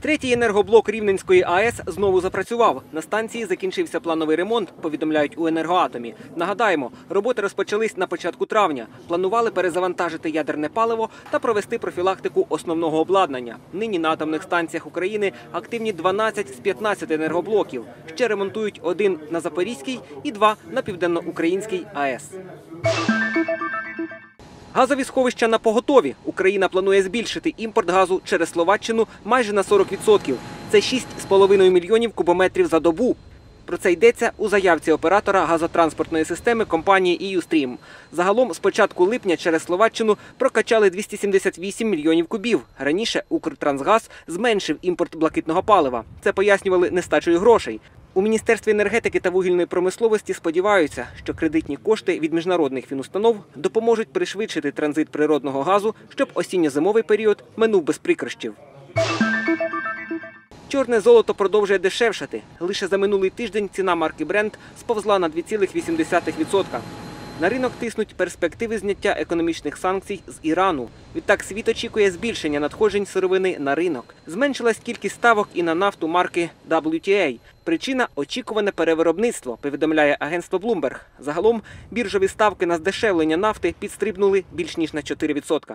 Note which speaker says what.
Speaker 1: Третій енергоблок Рівненської АЕС знову запрацював. На станції закінчився плановий ремонт, повідомляють у енергоатомі. Нагадаємо, роботи розпочались на початку травня. Планували перезавантажити ядерне паливо та провести профілактику основного обладнання. Нині на атомних станціях України активні 12 з 15 енергоблоків. Ще ремонтують один на Запорізькій і два на південноукраїнській АЕС. Газові сховища на поготові. Україна планує збільшити імпорт газу через Словаччину майже на 40%. Це 6,5 мільйонів кубометрів за добу. Про це йдеться у заявці оператора газотранспортної системи компанії «Іюстрім». Загалом з початку липня через Словаччину прокачали 278 мільйонів кубів. Раніше Укртрансгаз зменшив імпорт блакитного палива. Це пояснювали нестачею грошей. У Міністерстві енергетики та вугільної промисловості сподіваються, що кредитні кошти від міжнародних фінустанов допоможуть пришвидшити транзит природного газу, щоб осінньо-зимовий період минув без прикрощів. Чорне золото продовжує дешевшати. Лише за минулий тиждень ціна марки Brent сповзла на 2,8%. На ринок тиснуть перспективи зняття економічних санкцій з Ірану. Відтак світ очікує збільшення надходжень сировини на ринок. Зменшилась кількість ставок і на нафту марки WTA. Причина очікуване перевиробництво, повідомляє агентство Bloomberg. Загалом біржові ставки на здешевлення нафти підстрибнули більш ніж на 4%.